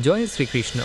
জয় শ্রীকৃষ্ণ।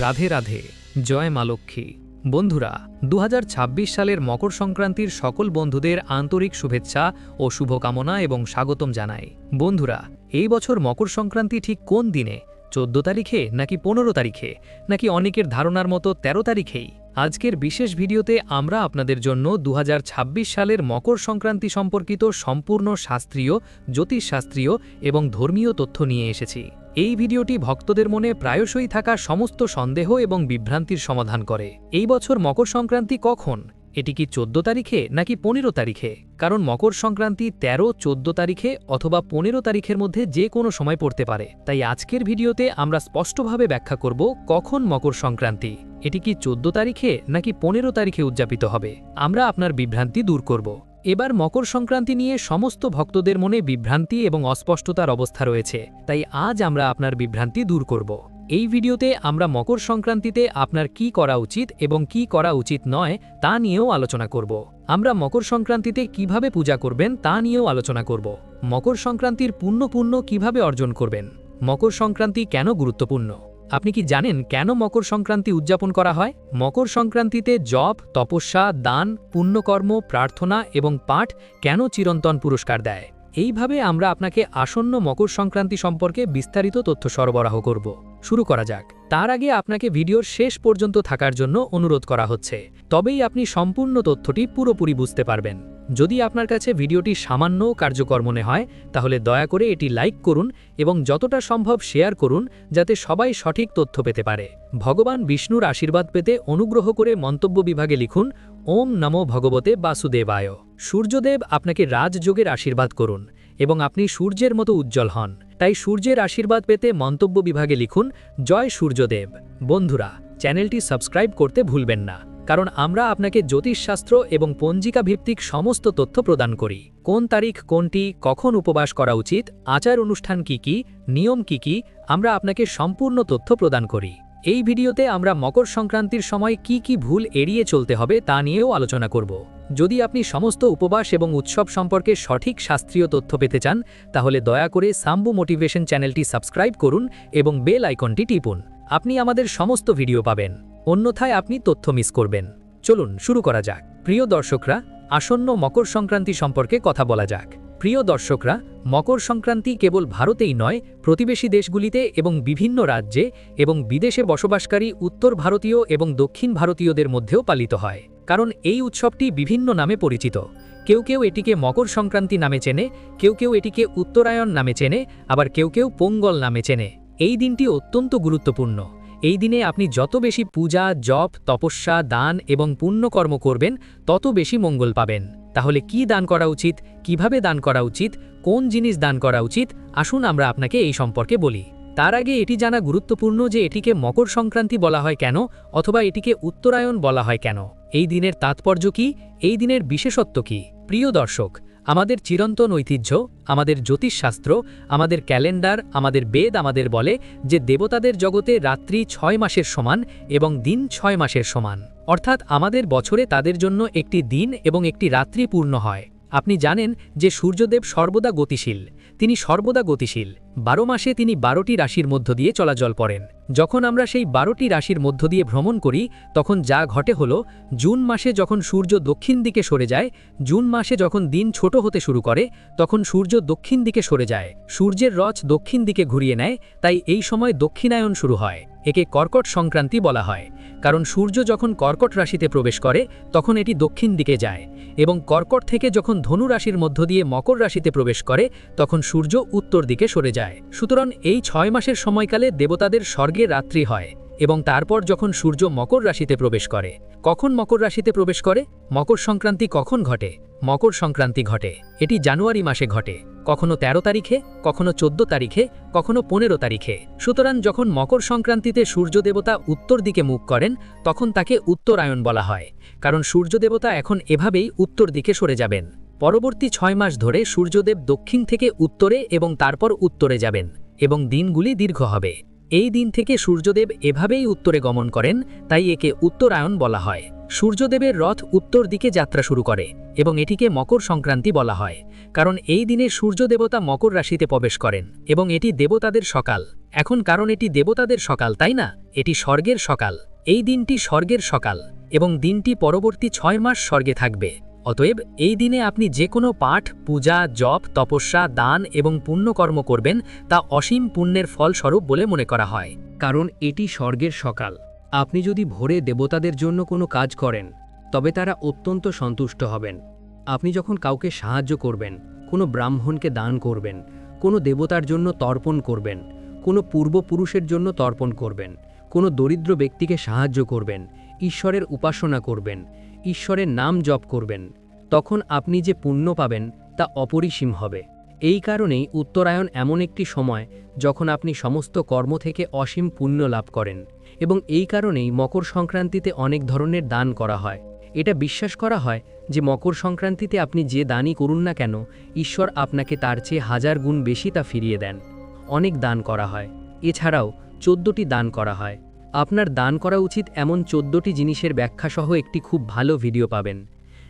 রাধে রাধে। জয় মা লক্ষ্মী। বন্ধুরা দু হাজার ছাব্বিশ সালের মকর সংক্রান্তির সকল বন্ধুদের আন্তরিক শুভেচ্ছা ও শুভকামনা এবং স্বাগতম জানাই। বন্ধুরা, এই বছর মকর সংক্রান্তি ঠিক কোন দিনে? চোদ্দ তারিখে নাকি পনেরো তারিখে? নাকি অনেকের ধারণার মতো ১৩ তারিখেই? আজকের বিশেষ ভিডিওতে আমরা আপনাদের জন্য দুহাজার ছাব্বিশ সালের মকর সংক্রান্তি সম্পর্কিত সম্পূর্ণ শাস্ত্রীয়, জ্যোতিষশাস্ত্রীয় এবং ধর্মীয় তথ্য নিয়ে এসেছি। এই ভিডিওটি ভক্তদের মনে প্রায়শই থাকা সমস্ত সন্দেহ এবং বিভ্রান্তির সমাধান করে। এই বছর মকর সংক্রান্তি কখন? এটি কি চোদ্দ তারিখে নাকি পনেরো তারিখে? কারণ মকর সংক্রান্তি ১৩ চোদ্দ তারিখে অথবা পনেরো তারিখের মধ্যে যে কোনো সময় পড়তে পারে। তাই আজকের ভিডিওতে আমরা স্পষ্টভাবে ব্যাখ্যা করব কখন মকর সংক্রান্তি। এটি কি চোদ্দ তারিখে নাকি পনেরো তারিখে উদযাপিত হবে? আমরা আপনার বিভ্রান্তি দূর করব। এবার মকর সংক্রান্তি নিয়ে সমস্ত ভক্তদের মনে বিভ্রান্তি এবং অস্পষ্টতার অবস্থা রয়েছে, তাই আজ আমরা আপনার বিভ্রান্তি দূর করব। এই ভিডিওতে আমরা মকর সংক্রান্তিতে আপনার কি করা উচিত এবং কি করা উচিত নয় তা নিয়েও আলোচনা করব। আমরা মকর সংক্রান্তিতে কীভাবে পূজা করবেন তা নিয়েও আলোচনা করব। মকর সংক্রান্তির পুণ্য পুণ্য কীভাবে অর্জন করবেন? মকর সংক্রান্তি কেন গুরুত্বপূর্ণ? আপনি কি জানেন কেন মকর সংক্রান্তি উদযাপন করা হয়? মকর সংক্রান্তিতে জপ, তপস্যা, দান, পুণ্যকর্ম, প্রার্থনা এবং পাঠ কেন চিরন্তন পুরস্কার দেয়? এইভাবে আমরা আপনাকে আসন্ন মকর সংক্রান্তি সম্পর্কে বিস্তারিত তথ্য সরবরাহ করব। শুরু করা যাক। তার আগে আপনাকে ভিডিওর শেষ পর্যন্ত থাকার জন্য অনুরোধ করা হচ্ছে। তবেই আপনি সম্পূর্ণ তথ্যটি পুরোপুরি বুঝতে পারবেন। যদি আপনার কাছে ভিডিওটি সামান্য কার্যকর মনে হয়, তাহলে দয়া করে এটি লাইক করুন এবং যতটা সম্ভব শেয়ার করুন, যাতে সবাই সঠিক তথ্য পেতে পারে। ভগবান বিষ্ণুর আশীর্বাদ পেতে অনুগ্রহ করে মন্তব্য বিভাগে লিখুন, ওম নমো ভগবতে বাসুদেবায়। সূর্যদেব আপনাকে রাজযোগের আশীর্বাদ করুন এবং আপনি সূর্যের মতো উজ্জ্বল হন। তাই সূর্যের আশীর্বাদ পেতে মন্তব্য বিভাগে লিখুন, জয় সূর্যদেব। বন্ধুরা, চ্যানেলটি সাবস্ক্রাইব করতে ভুলবেন না। কারণ আমরা আপনাকে জ্যোতিষশাস্ত্র এবং পঞ্জিকা ভিত্তিক সমস্ত তথ্য প্রদান করি। কোন তারিখ, কোনটি, কখন উপবাস করা উচিত, আচার অনুষ্ঠান কি কি, নিয়ম কি কি, আমরা আপনাকে সম্পূর্ণ তথ্য প্রদান করি। এই ভিডিওতে আমরা মকর সংক্রান্তির সময় কি কি ভুল এড়িয়ে চলতে হবে তা নিয়েও আলোচনা করব। যদি আপনি সমস্ত উপবাস এবং উৎসব সম্পর্কে সঠিক শাস্ত্রীয় তথ্য পেতে চান, তাহলে দয়া করে সাম্বু মোটিভেশন চ্যানেলটি সাবস্ক্রাইব করুন এবং বেল আইকনটি টিপুন। আপনি আমাদের সমস্ত ভিডিও পাবেন। অন্যথায় আপনি তথ্য মিস করবেন। চলুন শুরু করা যাক। প্রিয় দর্শকরা, আসন্ন মকর সংক্রান্তি সম্পর্কে কথা বলা যাক। প্রিয় দর্শকরা, মকর সংক্রান্তি কেবল ভারতেই নয়, প্রতিবেশী দেশগুলিতে এবং বিভিন্ন রাজ্যে এবং বিদেশে বসবাসকারী উত্তর ভারতীয় এবং দক্ষিণ ভারতীয়দের মধ্যেও পালিত হয়। কারণ এই উৎসবটি বিভিন্ন নামে পরিচিত। কেউ কেউ এটিকে মকর সংক্রান্তি নামে চেনে, কেউ কেউ এটিকে উত্তরায়ণ নামে চেনে, আবার কেউ কেউ পোঙ্গল নামে চেনে। এই দিনটি অত্যন্ত গুরুত্বপূর্ণ। এই দিনে আপনি যত বেশি পূজা, জপ, তপস্যা, দান এবং পুণ্যকর্ম করবেন, তত বেশি মঙ্গল পাবেন। তাহলে কি দান করা উচিত? কীভাবে দান করা উচিত? কোন জিনিস দান করা উচিত? আসুন আমরা আপনাকে এই সম্পর্কে বলি। তার আগে এটি জানা গুরুত্বপূর্ণ যে এটিকে মকর সংক্রান্তি বলা হয় কেন অথবা এটিকে উত্তরায়ণ বলা হয় কেন। এই দিনের তাৎপর্য কি? এই দিনের বিশেষত্ব কি? প্রিয় দর্শক আমাদের চিরন্তন ঐতিহ্য, আমাদের জ্যোতিষশাস্ত্র, আমাদের ক্যালেন্ডার, আমাদের বেদ আমাদের বলে যে দেবতাদের জগতে রাত্রি ছয় মাসের সমান এবং দিন ছয় মাসের সমান। অর্থাৎ আমাদের বছরে তাদের জন্য একটি দিন এবং একটি রাত্রি পূর্ণ হয়। আপনি জানেন যে সূর্যদেব সর্বদা গতিশীল। তিনি সর্বদা গতিশীল। বারো মাসে তিনি বারোটি রাশির মধ্য দিয়ে চলাচল করেন। যখন আমরা সেই বারোটি রাশির মধ্য দিয়ে ভ্রমণ করি, তখন যা ঘটে হল, জুন মাসে যখন সূর্য দক্ষিণ দিকে সরে যায়, জুন মাসে যখন দিন ছোট হতে শুরু করে, তখন সূর্য দক্ষিণ দিকে সরে যায়। সূর্যের রথ দক্ষিণ দিকে ঘুরিয়ে নেয়, তাই এই সময় দক্ষিণায়ন শুরু হয়, একে কর্কট সংক্রান্তি বলা হয়। কারণ সূর্য যখন কর্কট রাশিতে প্রবেশ করে, তখন এটি দক্ষিণ দিকে যায় এবং কর্কট থেকে যখন ধনু রাশির মধ্য দিয়ে মকর রাশিতে প্রবেশ করে, তখন সূর্য উত্তর দিকে সরে যায়। সুতরাং এই ছয় মাসের সময়কালে দেবতাদের স্বর্গে রাত্রি হয় এবং তারপর যখন সূর্য মকর রাশিতে প্রবেশ করে, কখন মকর রাশিতে প্রবেশ করে? মকর সংক্রান্তি কখন ঘটে? মকর সংক্রান্তি ঘটে। এটি জানুয়ারি মাসে ঘটে। কখনো ১৩ তারিখে, কখনো ১৪ তারিখে, কখনো পনেরো তারিখে। সুতরাং যখন মকর সংক্রান্তিতে সূর্যদেবতা উত্তর দিকে মুখ করেন, তখন তাকে উত্তরায়ণ বলা হয়, কারণ সূর্যদেবতা এখন এভাবেই উত্তর দিকে সরে যাবেন। পরবর্তী ছয় মাস ধরে সূর্যদেব দক্ষিণ থেকে উত্তরে এবং তারপর উত্তরে যাবেন, এবং দিনগুলি দীর্ঘ হবে। এই দিন থেকে সূর্যদেব এভাবেই উত্তরে গমন করেন, তাই একে উত্তরায়ণ বলা হয়। সূর্যদেবের রথ উত্তর দিকে যাত্রা শুরু করে, এবং এটিকে মকর সংক্রান্তি বলা হয়। কারণ এই দিনে সূর্য দেবতা মকর রাশিতে প্রবেশ করেন, এবং এটি দেবতাদের সকাল। এখন কারণ এটি দেবতাদের সকাল, তাই না? এটি স্বর্গের সকাল। এই দিনটি স্বর্গের সকাল, এবং দিনটি পরবর্তী ছয় মাস স্বর্গে থাকবে। অতএব, এই দিনে আপনি যে কোনো পাঠ, পূজা, জপ, তপস্যা, দান এবং পুণ্যকর্ম করবেন, তা অসীম পুণ্যের ফলস্বরূপ বলে মনে করা হয়। কারণ এটি স্বর্গের সকাল। আপনি যদি ভোরে দেবতাদের জন্য কোনো কাজ করেন, তবে তারা অত্যন্ত সন্তুষ্ট হবেন। আপনি যখন কাউকে সাহায্য করবেন, কোনো ব্রাহ্মণকে দান করবেন, কোনো দেবতার জন্য তর্পণ করবেন, কোনো পূর্বপুরুষের জন্য তর্পণ করবেন, কোনো দরিদ্র ব্যক্তিকে সাহায্য করবেন, ঈশ্বরের উপাসনা করবেন, ঈশ্বরের নাম জপ করবেন, তখন আপনি যে পুণ্য পাবেন তা অপরিসীম হবে। এই কারণেই উত্তরায়ণ এমন একটি সময় যখন আপনি সমস্ত কর্ম থেকে অসীম পুণ্য লাভ করেন এবং এই কারণেই মকর সংক্রান্তিতে অনেক ধরনের দান করা হয়। এটা বিশ্বাস করা হয় যে মকর সংক্রান্তিতে আপনি যে দানই করুন না কেন, ঈশ্বর আপনাকে তার চেয়ে হাজার গুণ বেশি তা ফিরিয়ে দেন। অনেক দান করা হয়। এছাড়াও চোদ্দটি দান করা হয়। আপনার দান করা উচিত এমন চোদ্দটি জিনিসের ব্যাখ্যাসহ একটি খুব ভালো ভিডিও পাবেন।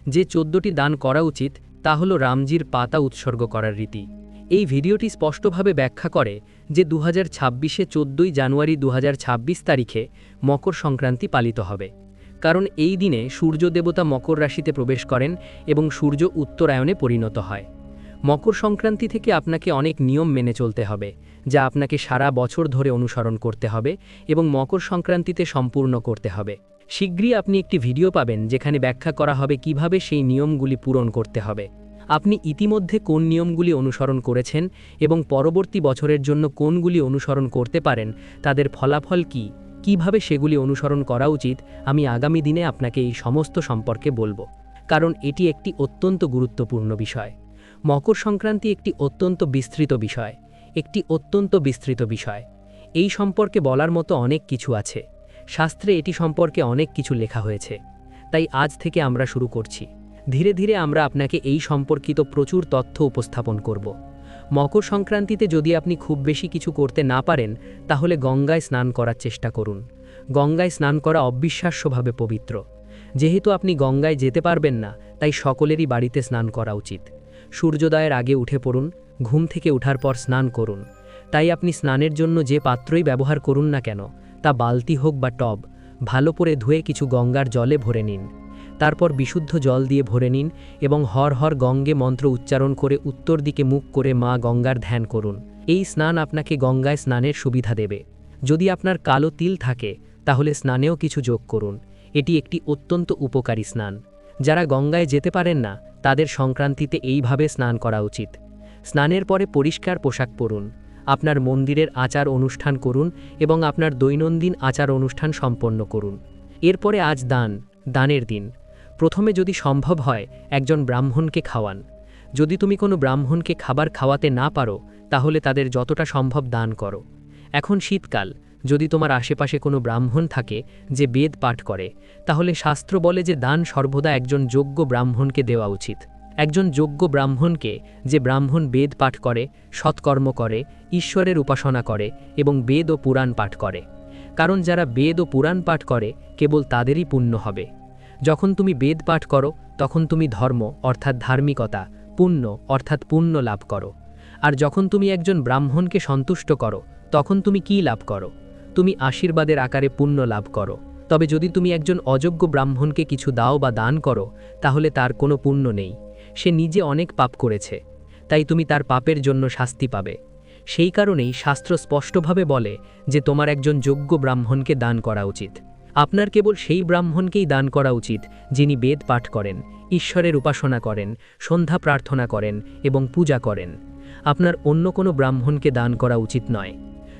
যে চোদ্দটি দান করা উচিত, তা হল রামজির পাতা উৎসর্গ করার রীতি। এই ভিডিওটি স্পষ্টভাবে ব্যাখ্যা করে যে দু হাজার ছাব্বিশে চোদ্দোই জানুয়ারি দু হাজার ছাব্বিশ তারিখে মকর সংক্রান্তি পালিত হবে। কারণ এই দিনে সূর্য দেবতা মকর রাশিতে প্রবেশ করেন এবং সূর্য উত্তরায়ণে পরিণত হয়। মকর সংক্রান্তি থেকে আপনাকে অনেক নিয়ম মেনে চলতে হবে, যা আপনাকে সারা বছর ধরে অনুসরণ করতে হবে এবং মকর সংক্রান্তিতে সম্পূর্ণ করতে হবে। শীঘ্রই আপনি একটি ভিডিও পাবেন যেখানে ব্যাখ্যা করা হবে কীভাবে সেই নিয়মগুলি পূরণ করতে হবে। আপনি ইতিমধ্যে কোন নিয়মগুলি অনুসরণ করেছেন এবং পরবর্তী বছরের জন্য কোনগুলি অনুসরণ করতে পারেন, তাদের ফলাফল কি? কীভাবে সেগুলি অনুসরণ করা উচিত, আমি আগামী দিনে আপনাকে এই সমস্ত সম্পর্কে বলব। কারণ এটি একটি অত্যন্ত গুরুত্বপূর্ণ বিষয়। মকর সংক্রান্তি একটি অত্যন্ত বিস্তৃত বিষয়, একটি অত্যন্ত বিস্তৃত বিষয়। এই সম্পর্কে বলার মতো অনেক কিছু আছে। শাস্ত্রে এটি সম্পর্কে অনেক কিছু লেখা হয়েছে। তাই আজ থেকে আমরা শুরু করছি। ধীরে ধীরে আমরা আপনাকে এই সম্পর্কিত প্রচুর তথ্য উপস্থাপন করব। মকর সংক্রান্তিতে যদি আপনি খুব বেশি কিছু করতে না পারেন, তাহলে গঙ্গায় স্নান করার চেষ্টা করুন। গঙ্গায় স্নান করা অবিশ্বাস্যভাবে পবিত্র। যেহেতু আপনি গঙ্গায় যেতে পারবেন না, তাই সকলেরই বাড়িতে স্নান করা উচিত। সূর্যোদয়ের আগে উঠে পড়ুন, ঘুম থেকে ওঠার পর স্নান করুন। তাই আপনি স্নানের জন্য যে পাত্রই ব্যবহার করুন না কেন, তা বালতি হোক বা টব, ভালো করে ধুয়ে কিছু গঙ্গার জলে ভরে নিন। তারপর বিশুদ্ধ জল দিয়ে ভরে নিন এবং হর হর গঙ্গে মন্ত্র উচ্চারণ করে উত্তর দিকে মুখ করে মা গঙ্গার ধ্যান করুন। এই স্নান আপনাকে গঙ্গায় স্নানের সুবিধা দেবে। যদি আপনার কালো তিল থাকে, তাহলে স্নানেও কিছু যোগ করুন। এটি একটি অত্যন্ত উপকারী স্নান। যারা গঙ্গায় যেতে পারেন না, তাদের সংক্রান্তিতে এইভাবে স্নান করা উচিত। স্নানের পরে পরিষ্কার পোশাক পরুন। আপনার মন্দিরের আচার অনুষ্ঠান করুন এবং আপনার দৈনন্দিন আচার অনুষ্ঠান সম্পন্ন করুন। এরপরে আজ দান, দানের দিন। প্রথমে যদি সম্ভব হয়, একজন ব্রাহ্মণকে খাওয়ান। যদি তুমি কোনো ব্রাহ্মণকে খাবার খাওয়াতে না পারো, তাহলে তাদের যতটা সম্ভব দান করো। এখন শীতকাল, যদি তোমার আশেপাশে কোনো ব্রাহ্মণ থাকে, যে বেদ পাঠ করে, তাহলে শাস্ত্র বলে যে দান সর্বদা একজন যোগ্য ব্রাহ্মণকে দেওয়া উচিত। একজন যোগ্য ব্রাহ্মণকে, যে ব্রাহ্মণ বেদ পাঠ করে, সৎকর্ম করে, ঈশ্বরের উপাসনা করে এবং বেদ ও পুরাণ পাঠ করে। কারণ যারা বেদ ও পুরাণ পাঠ করে, কেবল তাদেরই পুণ্য হবে। যখন তুমি বেদ পাঠ করো, তখন তুমি ধর্ম, অর্থাৎ ধার্মিকতা, পুণ্য, অর্থাৎ পুণ্য লাভ করো। আর যখন তুমি একজন ব্রাহ্মণকে সন্তুষ্ট করো, তখন তুমি কি লাভ করো? তুমি আশীর্বাদের আকারে পুণ্য লাভ করো। তবে যদি তুমি একজন অযোগ্য ব্রাহ্মণকে কিছু দাও বা দান করো, তাহলে তার কোনো পুণ্য নেই। সে নিজে অনেক পাপ করেছে। তাই তুমি তার পাপের জন্য শাস্তি পাবে। সেই কারণেই শাস্ত্র স্পষ্টভাবে বলে যে তোমার একজন যোগ্য ব্রাহ্মণকে দান করা উচিত। আপনার কেবল সেই ব্রাহ্মণকেই দান করা উচিত, যিনি বেদ পাঠ করেন, ঈশ্বরের উপাসনা করেন, সন্ধ্যা প্রার্থনা করেন এবং পূজা করেন। আপনার অন্য কোনো ব্রাহ্মণকে দান করা উচিত নয়।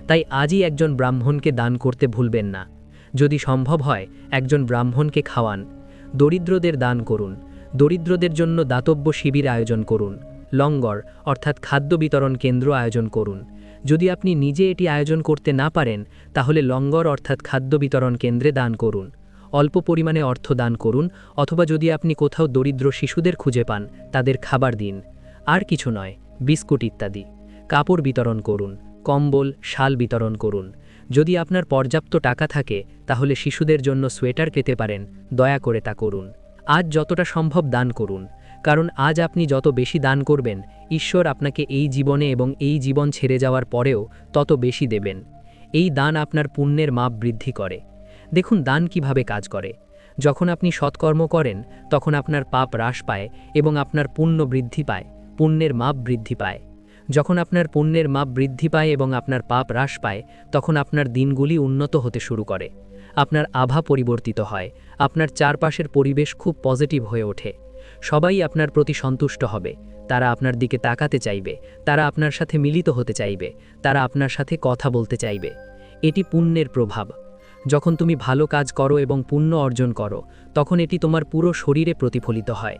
তাই আজই একজন ব্রাহ্মণকে দান করতে ভুলবেন না। যদি সম্ভব হয়, একজন ব্রাহ্মণকে খাওয়ান। দরিদ্রদের দান করুন। দরিদ্রদের জন্য দাতব্য শিবির আয়োজন করুন। লঙ্গর, অর্থাৎ খাদ্য বিতরণ কেন্দ্র আয়োজন করুন। যদি আপনি নিজে এটি আয়োজন করতে না পারেন, তাহলে লঙ্গর অর্থাৎ খাদ্য বিতরণ কেন্দ্রে দান করুন। অল্প পরিমাণে অর্থ দান করুন, অথবা যদি আপনি কোথাও দরিদ্র শিশুদের খুঁজে পান, তাদের খাবার দিন। আর কিছু নয়, বিস্কুট ইত্যাদি। কাপড় বিতরণ করুন, কম্বল, শাল বিতরণ করুন। যদি আপনার পর্যাপ্ত টাকা থাকে, তাহলে শিশুদের জন্য সোয়েটার পেতে পারেন, দয়া করে তা করুন। আজ যতটা সম্ভব দান করুন। কারণ আজ আপনি যত বেশি দান করবেন, ঈশ্বর আপনাকে এই জীবনে এবং এই জীবন ছেড়ে যাওয়ার পরেও তত বেশি দেবেন। এই দান আপনার পুণ্যের মাপ বৃদ্ধি করে। দেখুন দান কীভাবে কাজ করে। যখন আপনি সৎকর্ম করেন, তখন আপনার পাপ হ্রাস পায় এবং আপনার পুণ্য বৃদ্ধি পায়, পুণ্যের মাপ বৃদ্ধি পায়। যখন আপনার পুণ্যের মাপ বৃদ্ধি পায় এবং আপনার পাপ হ্রাস পায়, তখন আপনার দিনগুলি উন্নত হতে শুরু করে। আপনার আভা পরিবর্তিত হয়। আপনার চারপাশের পরিবেশ খুব পজিটিভ হয়ে ওঠে। সবাই আপনার প্রতি সন্তুষ্ট হবে। তারা আপনার দিকে তাকাতে চাইবে। তারা আপনার সাথে মিলিত হতে চাইবে। তারা আপনার সাথে কথা বলতে চাইবে। এটি পুণ্যের প্রভাব। যখন তুমি ভালো কাজ করো এবং পুণ্য অর্জন করো, তখন এটি তোমার পুরো শরীরে প্রতিফলিত হয়।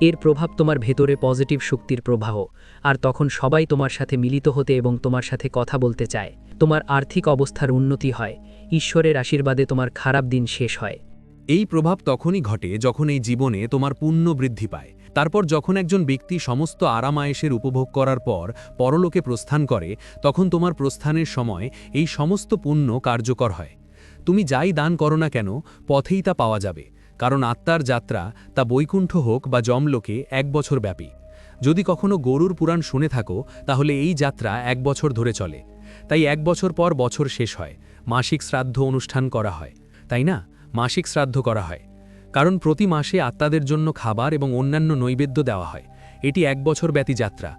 এর প্রভাব তোমার ভেতরে পজিটিভ শক্তির প্রবাহ। আর তখন সবাই তোমার সাথে মিলিত হতে এবং তোমার সাথে কথা বলতে চায়। তোমার আর্থিক অবস্থার উন্নতি হয়। ঈশ্বরের আশীর্বাদে তোমার খারাপ দিন শেষ হয়। এই প্রভাব তখনই ঘটে যখন এই জীবনে তোমার পুণ্য বৃদ্ধি পায়। তারপর যখন একজন ব্যক্তি সমস্ত আরামায়েশের উপভোগ করার পর পরলোকে প্রস্থান করে, তখন তোমার প্রস্থানের সময় এই সমস্ত পুণ্য কার্যকর হয়। তুমি যাই দান করো না কেন, পথেই তা পাওয়া যাবে। কারণ আত্মার যাত্রা তা বৈকুণ্ঠ হোক বা জমলোকে এক বছর ব্যাপী। যদি কখনো গরুর পুরাণ শুনে থাকো, তাহলে এই যাত্রা এক বছর ধরে চলে। তাই এক বছর পর বছর শেষ হয়। মাসিক শ্রাদ্ধ অনুষ্ঠান করা হয়। তাই না? মাসিক শ্রাদ্ধ করা হয়, কারণ প্রতি মাসে আত্মাদের জন্য খাবার এবং অন্যান্য নৈবেদ্য দেওয়া হয়। এটি এক বছর ব্যাপী যাত্রা।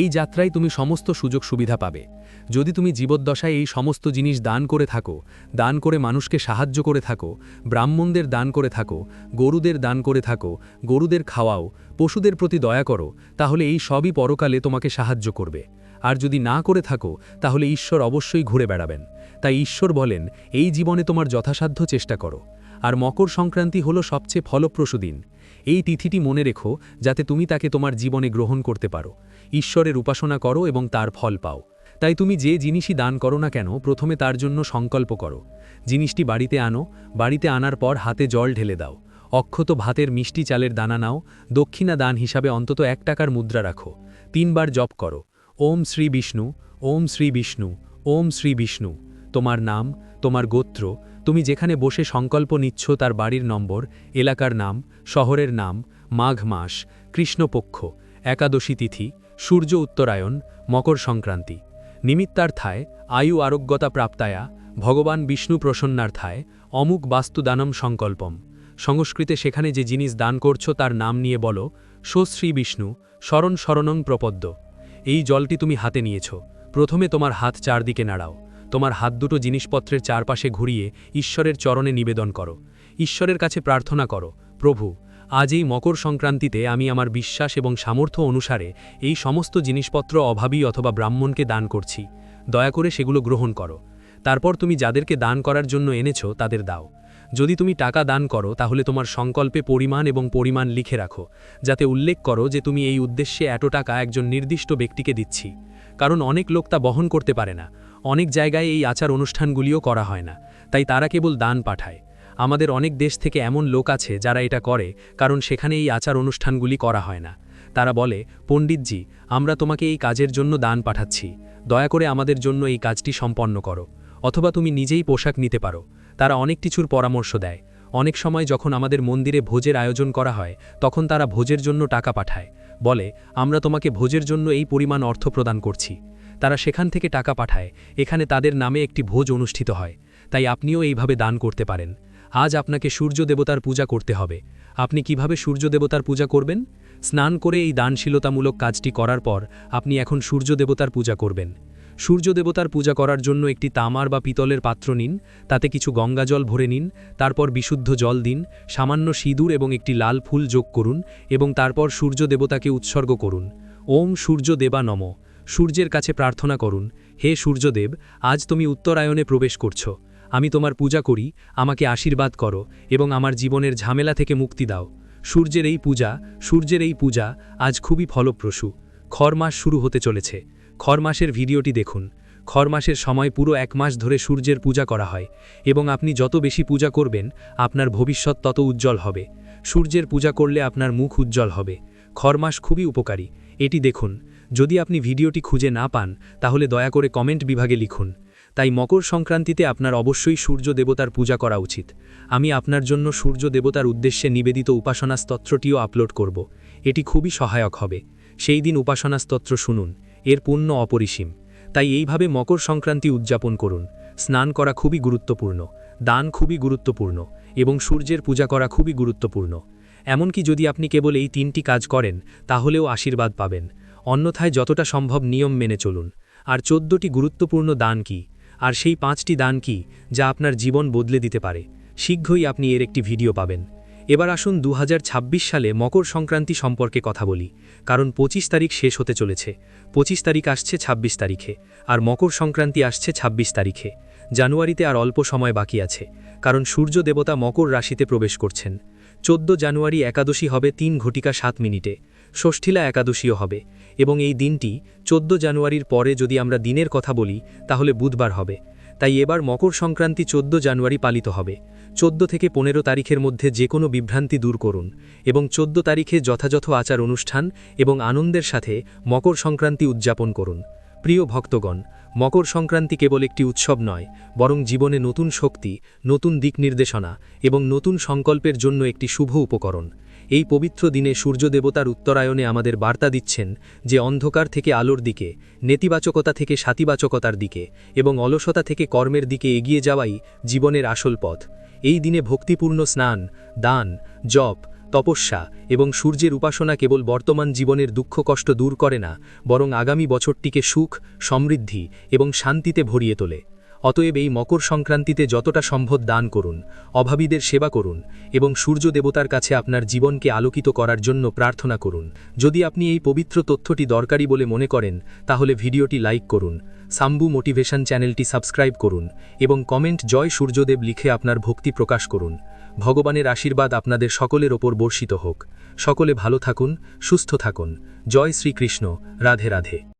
এই যাত্রায় তুমি সমস্ত সুযোগ সুবিধা পাবে। যদি তুমি জীবদ্দশায় এই সমস্ত জিনিস দান করে থাকো, দান করে মানুষকে সাহায্য করে থাকো, ব্রাহ্মণদের দান করে থাকো, গরুদের দান করে থাকো, গরুদের খাওয়াও, পশুদের প্রতি দয়া করো, তাহলে এই সবই পরকালে তোমাকে সাহায্য করবে। আর যদি না করে থাকো, তাহলে ঈশ্বর অবশ্যই ঘুরে বেড়াবেন। তাই ঈশ্বর বলেন, এই জীবনে তোমার যথাসাধ্য চেষ্টা করো। আর মকর সংক্রান্তি হল সবচেয়ে ফলপ্রসূ দিন। এই তিথিটি মনে রেখো, যাতে তুমি তাকে তোমার জীবনে গ্রহণ করতে পারো। ঈশ্বরের উপাসনা করো এবং তার ফল পাও। তাই তুমি যে জিনিসই দান করো না কেন, প্রথমে তার জন্য সংকল্প করো। জিনিসটি বাড়িতে আনো, বাড়িতে আনার পর হাতে জল ঢেলে দাও। অক্ষত ভাতের মিষ্টি চালের দানা নাও, দক্ষিণা দান হিসাবে অন্তত এক টাকার মুদ্রা রাখো। তিনবার জপ করো, ওম শ্রী বিষ্ণু, ওম শ্রী বিষ্ণু, ওম শ্রী বিষ্ণু, তোমার নাম, তোমার গোত্র তুমি যেখানে বসে সংকল্প নিচ্ছ তার বাড়ির নম্বর, এলাকার নাম, শহরের নাম, মাঘ মাস, কৃষ্ণপক্ষ, একাদশী তিথি, সূর্য উত্তরায়ণ, মকর সংক্রান্তি। নিমিত্তার্থায় আয়ু আরোগ্যতা প্রাপ্তায়া, ভগবান বিষ্ণু প্রসন্নার্থায় অমুক বাস্তুদানম সংকল্পম। সংস্কৃতে সেখানে যে জিনিস দান করছ তার নাম নিয়ে বলো সোশ্রী বিষ্ণু, শরণ শরণং প্রপদ্য। এই জলটি তুমি হাতে নিয়েছ। প্রথমে তোমার হাত চারদিকে নাড়াও। তোমার হাত দুটো জিনিসপত্রের চারপাশে ঘুরিয়ে ঈশ্বরের চরণে নিবেদন করো। ঈশ্বরের কাছে প্রার্থনা করো, প্রভু, আজ এই মকর সংক্রান্তিতে আমি আমার বিশ্বাস এবং সামর্থ্য অনুসারে এই সমস্ত জিনিসপত্র অভাবী অথবা ব্রাহ্মণকে দান করছি। দয়া করে সেগুলো গ্রহণ করো। তারপর তুমি যাদেরকে দান করার জন্য এনেছ, তাদের দাও। যদি তুমি টাকা দান করো, তাহলে তোমার সংকল্পে পরিমাণ এবং পরিমাণ লিখে রাখো, যাতে উল্লেখ করো যে তুমি এই উদ্দেশ্যে এত টাকা একজন নির্দিষ্ট ব্যক্তিকে দিচ্ছি। কারণ অনেক লোক তা বহন করতে পারে না। অনেক জায়গায় এই আচার অনুষ্ঠানগুলিও করা হয় না, তাই তারা কেবল দান পাঠায়। আমাদের অনেক দেশ থেকে এমন লোক আছে যারা এটা করে, কারণ সেখানে এই আচার অনুষ্ঠানগুলি করা হয় না। তারা বলে, পণ্ডিতজি, আমরা তোমাকে এই কাজের জন্য দান পাঠাচ্ছি। দয়া করে আমাদের জন্য এই কাজটি সম্পন্ন করো, অথবা তুমি নিজেই পোশাক নিতে পারো। তারা অনেক কিছুর পরামর্শ দেয়। অনেক সময় যখন আমাদের মন্দিরে ভোজের আয়োজন করা হয়, তখন তারা ভোজের জন্য টাকা পাঠায়। বলে, আমরা তোমাকে ভোজের জন্য এই পরিমাণ অর্থ প্রদান করছি। তারা সেখান থেকে টাকা পাঠায়। এখানে তাদের নামে একটি ভোজ অনুষ্ঠিত হয়। তাই আপনিও এইভাবে দান করতে পারেন। আজ আপনাকে সূর্য দেবতার পূজা করতে হবে। আপনি কীভাবে সূর্য দেবতার পূজা করবেন? স্নান করে এই দানশীলতামূলক কাজটি করার পর আপনি এখন সূর্য দেবতার পূজা করবেন। সূর্য দেবতার পূজা করার জন্য একটি তামার বা পিতলের পাত্র নিন, তাতে কিছু গঙ্গা জল ভরে নিন, তারপর বিশুদ্ধ জল দিন, সামান্য সিঁদুর এবং একটি লাল ফুল যোগ করুন এবং তারপর সূর্য দেবতাকে উৎসর্গ করুন। ওম সূর্য দেবা নম। সূর্যের কাছে প্রার্থনা করুন, হে সূর্যদেব, আজ তুমি উত্তরায়ণে প্রবেশ করছ। আমি তোমার পূজা করি, আমাকে আশীর্বাদ করো এবং আমার জীবনের ঝামেলা থেকে মুক্তি দাও। সূর্যের এই পূজা, সূর্যের এই পূজা আজ খুবই ফলপ্রসূ। খর মাস শুরু হতে চলেছে। খর মাসের ভিডিওটি দেখুন। খর মাসের সময় পুরো এক মাস ধরে সূর্যের পূজা করা হয় এবং আপনি যত বেশি পূজা করবেন, আপনার ভবিষ্যৎ তত উজ্জ্বল হবে। সূর্যের পূজা করলে আপনার মুখ উজ্জ্বল হবে। খর মাস খুবই উপকারী। এটি দেখুন যদি আপনি ভিডিওটি খুঁজে না পান, তাহলে দয়া করে কমেন্ট বিভাগে লিখুন। তাই মকর সংক্রান্তিতে আপনার অবশ্যই সূর্য দেবতার পূজা করা উচিত। আমি আপনার জন্য সূর্য দেবতার উদ্দেশ্যে নিবেদিত উপাসনা স্তত্রটিও আপলোড করব। এটি খুবই সহায়ক হবে। সেই দিন উপাসনা স্তোত্র শুনুন। এর পুণ্য অপরিসীম। তাই এইভাবে মকর সংক্রান্তি উদযাপন করুন। স্নান করা খুবই গুরুত্বপূর্ণ। দান খুবই গুরুত্বপূর্ণ। এবং সূর্যের পূজা করা খুবই গুরুত্বপূর্ণ। এমনকি যদি আপনি কেবল এই তিনটি কাজ করেন, তাহলেও আশীর্বাদ পাবেন। অন্যথায় যতটা সম্ভব নিয়ম মেনে চলুন। আর চোদ্দটি গুরুত্বপূর্ণ দান কি? আর সেই পাঁচটি দান কি যা আপনার জীবন বদলে দিতে পারে? শীঘ্রই আপনি এর একটি ভিডিও পাবেন। এবার আসুন দু হাজার ছাব্বিশ সালে মকর সংক্রান্তি সম্পর্কে কথা বলি, কারণ ২৫ তারিখ শেষ হতে চলেছে। ২৫ তারিখ আসছে ২৬ তারিখে, আর মকর সংক্রান্তি আসছে ২৬ তারিখে। জানুয়ারিতে আর অল্প সময় বাকি আছে, কারণ সূর্য দেবতা মকর রাশিতে প্রবেশ করছেন। চোদ্দ জানুয়ারি একাদশী হবে তিন ঘটিকা সাত মিনিটে। ষষ্ঠীলা একাদশীও হবে এবং এই দিনটি চোদ্দ জানুয়ারির পরে যদি আমরা দিনের কথা বলি, তাহলে বুধবার হবে। তাই এবার মকর সংক্রান্তি চোদ্দ জানুয়ারি পালিত হবে। চোদ্দ থেকে পনেরো তারিখের মধ্যে যে কোনো বিভ্রান্তি দূর করুন এবং চোদ্দ তারিখে যথাযথ আচার অনুষ্ঠান এবং আনন্দের সাথে মকর সংক্রান্তি উদযাপন করুন। প্রিয় ভক্তগণ, মকর সংক্রান্তি কেবল একটি উৎসব নয়, বরং জীবনে নতুন শক্তি, নতুন দিক নির্দেশনা এবং নতুন সংকল্পের জন্য একটি শুভ উপকরণ। এই পবিত্র দিনে সূর্যদেবতার উত্তরায়ণে আমাদের বার্তা দিচ্ছেন যে অন্ধকার থেকে আলোর দিকে, নেতিবাচকতা থেকে সাতিবাচকতার দিকে এবং অলসতা থেকে কর্মের দিকে এগিয়ে যাওয়াই জীবনের আসল পথ। এই দিনে ভক্তিপূর্ণ স্নান, দান, জপ, তপস্যা এবং সূর্যের উপাসনা কেবল বর্তমান জীবনের দুঃখ কষ্ট দূর করে না, বরং আগামী বছরটিকে সুখ, সমৃদ্ধি এবং শান্তিতে ভরিয়ে তোলে। অতএব এই মকর সংক্রান্তিতে যতটা সম্ভব দান করুন, অভাবীদের সেবা করুন এবং সূর্য দেবতার কাছে আপনার জীবনকে আলোকিত করার জন্য প্রার্থনা করুন। যদি আপনি এই পবিত্র তথ্যটি দরকারি বলে মনে করেন, তাহলে ভিডিওটি লাইক করুন, সাম্বু মোটিভেশন চ্যানেলটি সাবস্ক্রাইব করুন এবং কমেন্ট জয় সূর্যদেব লিখে আপনার ভক্তি প্রকাশ করুন। ভগবানের আশীর্বাদ আপনাদের সকলের ওপর বর্ষিত হোক। সকলে ভালো থাকুন, সুস্থ থাকুন। জয় শ্রীকৃষ্ণ। রাধে রাধে।